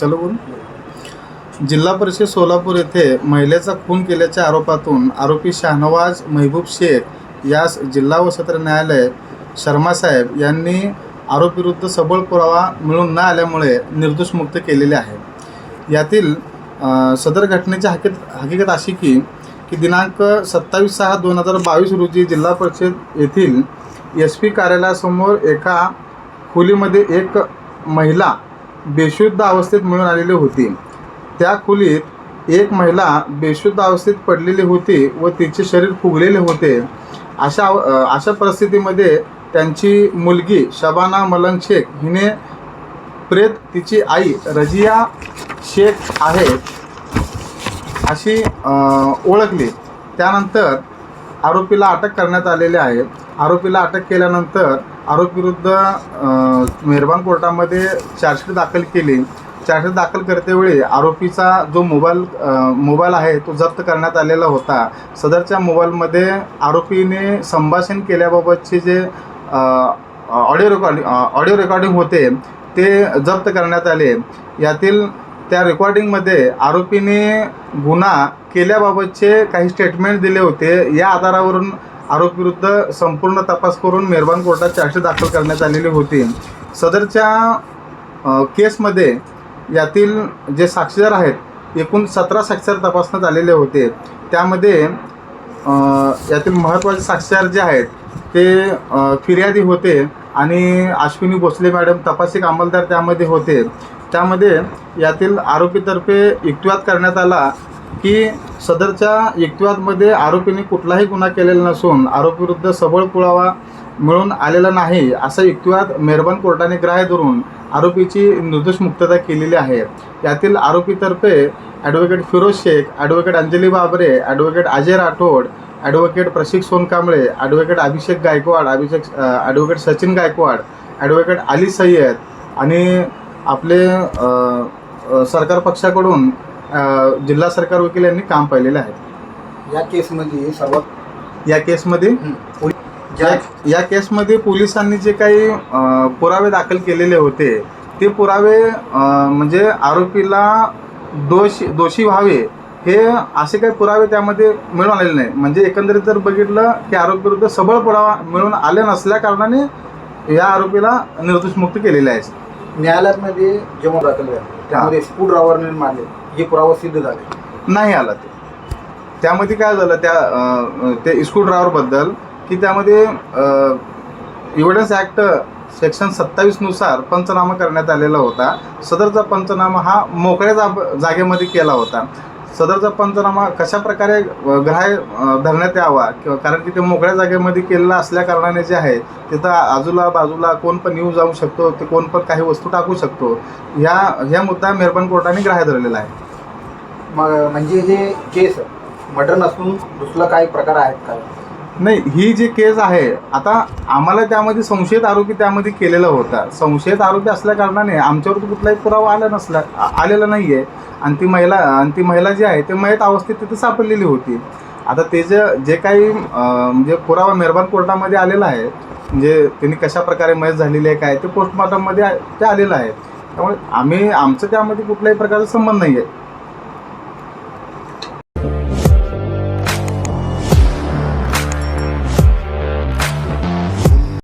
चालू बोल. जिल्हा परिषद सोलापूर येथे महिलेचा खून केल्याच्या आरोपातून आरोपी शाहनवाज महबूब शेख यास जिल्हा व सत्र न्यायालय शर्मासाहेब यांनी आरोपीविरुद्ध सबळ पुरावा मिळून न आल्यामुळे निर्दोष मुक्त केलेले आहे. यातील सदर घटनेची हकीत हकीकत अशी की की दिनांक सत्तावीस सहा दोन हजार बावीस रोजी जिल्हा परिषद येथील एस पी कार्यालयासमोर एका खोलीमध्ये एक महिला बेशुद्ध अवस्थेत मिळून आलेली होती. त्या खोलीत एक महिला बेशुद्ध अवस्थेत पडलेली होती व तिचे शरीर फुगलेले होते. अशा अशा परिस्थितीमध्ये त्यांची मुलगी शबाना मलंग शेख हिने प्रेत तिची आई रजिया शेख आहे अशी ओळखली. त्यानंतर आरोपीला अटक करण्यात आलेली आहे. आरोपीला अटक केल्यानंतर आरोपीविरुद्ध मेहरबान कोर्टामध्ये चार्जशीट दाखल केली. चार्जशीट दाखल करतेवेळी आरोपीचा जो मोबाईल मोबाईल आहे तो जप्त करण्यात आलेला होता. सदरच्या मोबाईलमध्ये आरोपीने संभाषण केल्याबाबतचे जे ऑडिओ रेकॉर्डिंग ऑडिओ रेकॉर्डिंग होते ते जप्त करण्यात आले. यातील त्या रेकॉर्डिंगमध्ये आरोपीने गुन्हा केल्याबाबतचे काही स्टेटमेंट दिले होते. या आधारावरून आरोपीविरुद्ध संपूर्ण तपास करून मेहरबान कोर्टात चार्जशीट दाखल करण्यात आलेली होती. सदरच्या केसमध्ये यातील जे साक्षीदार आहेत एकूण सतरा साक्षीदार तपासण्यात आलेले होते. त्यामध्ये यातील महत्त्वाचे साक्षीदार जे आहेत ते फिर्यादी होते आणि अश्विनी भोसले मॅडम तपासिक अंमलदार त्यामध्ये होते. त्यामध्ये यातील आरोपीतर्फे युक्तिवाद करण्यात आला की सदरच्या युक्तिवादमध्ये आरोपीने कुठलाही गुन्हा केलेला नसून आरोपीविरुद्ध सबळ पुरावा मिळून आलेला नाही असा युक्तिवाद मेहरबान कोर्टाने ग्राह्य धरून आरोपीची निर्दोष मुक्तता केलेली आहे. यातील आरोपीतर्फे advocate Firoz Shaikh advocate Anjali Babre advocate Ajay Rathod advocate Prashik Sonkamble advocate Abhishek Gaikwad Abhishek advocate Sachin Gaikwad advocate Ali Sayyad आणि आपले सरकार पक्षाकडून जिल्हा सरकार वकील यांनी काम पाहिलेलं आहे. या केसमध्ये सर्वात या केसमध्ये या या केसमध्ये पोलिसांनी जे काही पुरावे दाखल केलेले होते ते पुरावे म्हणजे आरोपीला दोष दोषी व्हावे हे असे काही पुरावे त्यामध्ये मिळून आलेले नाही. म्हणजे एकंदरीत जर बघितलं की आरोपीविरुद्ध सबळ पुरावा मिळून आले नसल्या कारणाने या आरोपीला निर्दोष मुक्त केलेले आहे. न्यायालयामध्ये जेव्हा दाखल झाले. त्यामध्ये स्पूड ड्रायव्हरने मारले. हे पुरावा सिद्ध झाले. नाही आला ते. त्यामध्ये काय झालं त्या अं, ते स्कूल ड्रायव्हरबद्दल की त्यामध्ये एव्हिडन्स ॲक्ट सेक्शन सत्तावीसनुसार पंचनामा करण्यात आलेला होता. सदरचा पंचनामा हा मोकळ्या जाब जागेमध्ये केला होता. सदरचा पंचनामा कशा प्रकारे ग्राह्य धरण्यात यावा? किंवा कारण की ते मोकळ्या जागेमध्ये केलेला असल्या कारणाने जे आहे तिथं आजूला बाजूला कोण पण येऊ जाऊ शकतो ते कोण पण काही वस्तू टाकू शकतो. ह्या ह्या मुद्दा मेहरबान कोर्टाने ग्राह्य धरलेला आहे. मग म्हणजे हे केस मर्डर नसून दुसरा काही प्रकार आहेत का? नाही ही जी केस आहे आता आम्हाला त्यामध्ये संशयित आरोपी त्यामध्ये केलेला होता. संशयित आरोपी असल्या कारणाने आमच्यावर कुठलाही पुरावा आला नसला आलेला नाही आहे आणि ती महिला आणि ती महिला जी आहे ते मयत अवस्थेत तिथे सापडलेली होती. आता ते जे जे काही म्हणजे पुरावा मेहरबान कोर्टामध्ये आलेला आहे म्हणजे त्यांनी कशा प्रकारे मयत झालेली आहे काय ते पोस्टमॉर्टममध्ये ते आलेलं आहे. त्यामुळे आम्ही आमचं त्यामध्ये कुठल्याही प्रकारचा संबंध नाही आहे